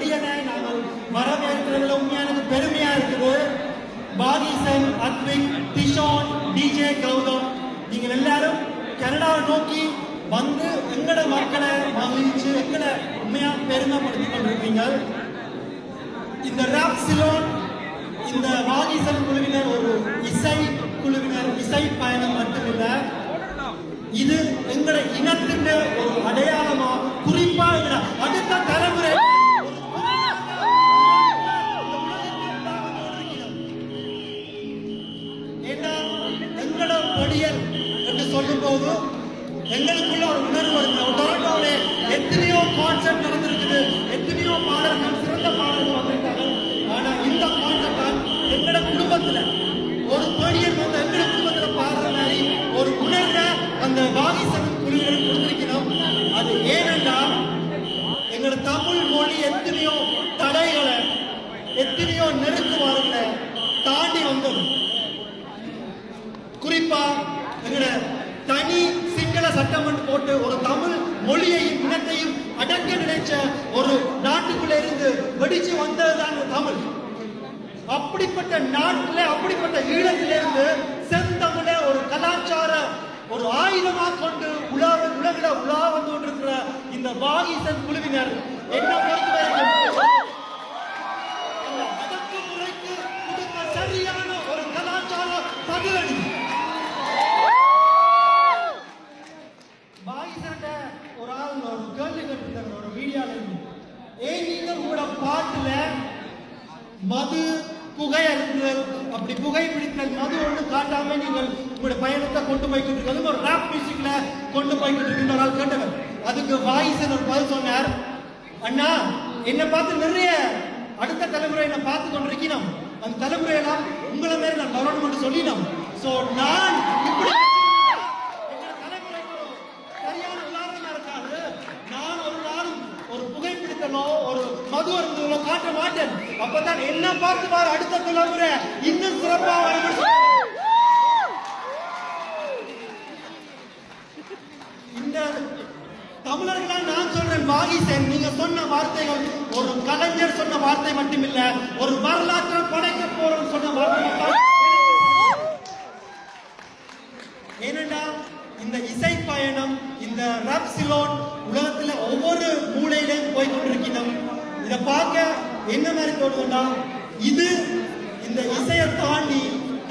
படியனை நாங்கள் வரவேற்கிறதுல உண்மையானது பெருமையா இருக்குது. பாகிசன் அத்விக் திஷான் டிஜே கௌதம் நீங்கள் எல்லாரும் கனடாவை நோக்கி வந்து எங்கட மக்களை மகிழ்ச்சி எங்களை உண்மையா பெருமைப்படுத்திக் கொண்டிருக்கீங்க. இந்த ராப் சிலோன் இந்த வாகிசன் குழுவினர் ஒரு இசை குழுவினர் இசை பயணம் மட்டுமில்லை. இது எங்களை இனத்தின் ஒரு அடையாளமா குறிப்பா அடுத்த தலைமுறை எங்கட பொடியல் என்று சொல்லும் போது எங்களுக்குள்ள ஒரு உணர்வு வருது. டொரண்டோவிலே எத்தனையோ கான்செப்ட் நடந்திருக்குது. எத்தனையோ பாடல்கள் சிறந்த பாடல்கள் வந்திருக்காங்க. ஆனா இந்த கான்செப்ட் எங்கட குடும்பத்துல ஒரு பொடியல் வந்து எங்கட குடும்பத்துல பாடுற மாதிரி ஒரு உணர்வை அந்த வாகிசன் குழுவினர் கொடுத்திருக்கிறோம். அது ஏனென்றால் எங்களோட தமிழ் மொழி எத்தனையோ தடைகளை எத்தனையோ நெருக்குவாரங்களை தாண்டி வந்தது. குறிப்பா எங்களோட தனி சிங்கள சட்டமன்றம் போட்டு ஒரு தமிழ் மொழியையும் இனத்தையும் அடக்க நினைச்ச ஒரு நாட்டுக்குள்ள இருந்து வெடிச்சு வந்ததுதான் தமிழ். அப்படிப்பட்ட நாட்டுல அப்படிப்பட்ட ஈழத்திலிருந்து செந்தமிழ ஒரு கலாச்சார ஒரு ஆயுதமா கொண்டு உலக உலகில உலா வந்து கொண்டிருக்கிற இந்த வாகிசன் குழுவினர் என்ன பொறுத்த பாகிசன்ட ஒரு ஆள் ஒரு கேள்வி கேட்டிருந்தாங்க ஒரு வீடியோல இருந்து. ஏன் நீங்க உங்களோட பாட்டுல மது புகை அழுத்துதல் அப்படி புகை பிடித்தல் மது ஒன்று காட்டாம நீங்கள் உங்களுடைய பயணத்தை கொண்டு போய்கிட்டு இருக்கிறது ஒரு ராப் மியூசிக்ல கொண்டு போய்கிட்டு இருக்கின்ற ஒரு ஆள் கேட்டவர். அதுக்கு வாய்ஸ் ஒரு பதில் சொன்னார் அண்ணா என்னை பார்த்து நிறைய அடுத்த தலைமுறை நான் பார்த்து கொண்டிருக்கிறோம் அந்த தலைமுறையெல்லாம் உங்களை மாதிரி நான் கவர்மெண்ட் சொல்லினோம். சோ நான் இப்படி எங்க தலைமுறைக்கு ஒரு சரியான உதாரணமா இருக்காது நான் ஒரு நாளும் ஒரு புகைப்பிடித்தலோ ஒரு மது அருந்தலோ காட்ட மாட்டேன். அப்பதான் என்ன பார்த்து பாரு அடுத்த தலைமுறை இன்னும் சிறப்பா வரும் இந்த தமிழர்களா நான் சொல்றேன் வாகிசன் நீங்க சொன்ன வார்த்தைகள் ஒரு கலைஞர் சொன்ன வார்த்தை மட்டுமில்ல ஒரு வரலாற்றை படைக்க போறோம் சொன்ன வார்த்தை இந்த இசை பயணம் இந்த ரப் சிலோன் உலகத்துல ஒவ்வொரு மூலையிலையும் போய் கொண்டிருக்கணும் இதை பார்க்க என்ன மாதிரி தோணுதுன்னா இது இந்த இசையை தாண்டி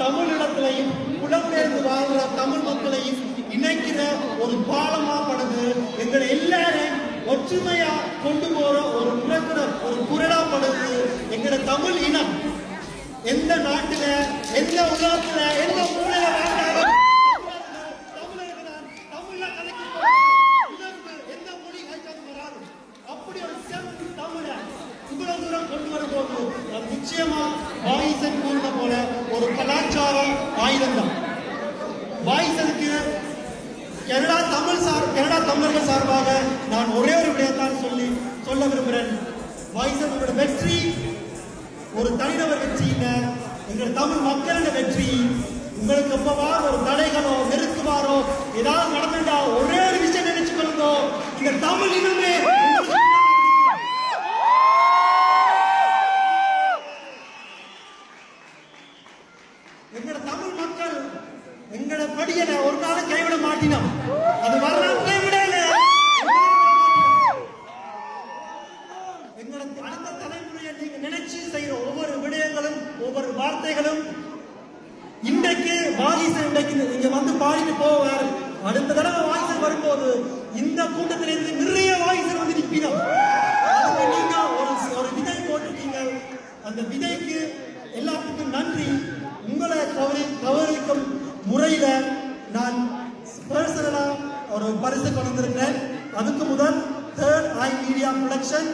தமிழிடத்திலையும் புலம்பெயர்ந்து வாழ்கிற தமிழ் மக்களையும் இணைக்கிற ஒரு பாலமா படுது. எங்களை எல்லாரையும் ஒற்றுமையா கொண்டு போற ஒரு குரக்குற ஒரு குரலா படுது எங்களோட தமிழ் இனம். எந்த நாட்டுல எந்த உலக எந்த மூலையில வாழ்ந்தாலும் தமிழர்கள் தமிழ்ல கலைக்கும் உணர்வு எந்த மொழி கைச்சாலும் வராது அப்படி ஒரு செம்ம தமிழ இவ்வளவு தூரம் கொண்டு வரும்போது அது நிச்சயமா பாயிசன் கூறின போல ஒரு கலாச்சார ஆயுதம் தான் பாயிசனுக்கு கனடா தமிழ் சார் கனடா தமிழர்கள் சார்பாக நான் ஒரே ஒரு விடயத்தான் சொல்லி சொல்ல விரும்புகிறேன். பாயிசனோட வெற்றி ஒரு தனிநபர் வெற்றி இல்ல எங்கள் தமிழ் மக்களின் வெற்றி உங்களுக்கு எப்பவா ஒரு தடைகளோ நெருக்குவாரோ ஏதாவது நடந்துட்டா ஒரே ஒரு விஷயம் நினைச்சு கொள்ளுங்க. இந்த தமிழ் இனமே உங்களுக்கு எங்கட தமிழ் மக்கள் எங்கட படியனை ஒரு நாளும் கைவிட மாட்டினோம். அது வரலாம் கைவிடல எங்களோட அடுத்த தலைமுறையை நீங்க நினைச்சு செய்யற ஒவ்வொரு விடயங்களும் ஒவ்வொரு வார்த்தைகளும் இன்றைக்கு வாரிசு இன்றைக்கு இங்க வந்து பாடிட்டு போவார். அடுத்த தடவை வாரிசு வரும்போது இந்த கூட்டத்திலிருந்து நிறைய வாரிசு வந்து நிற்பினோம் அதுக்கு நீங்க ஒரு ஒரு விதை போட்டிருக்கீங்க அந்த விதைக்கு எல்லாத்துக்கும் நன்றி உங்களை கவரி கௌரவிக்கும் முறையில நான் பர்சனலாக ஒரு பரிசு கொண்டு அதுக்கு முதல் தேர்ட் ஐ மீடியா ப்ரொடக்ஷன்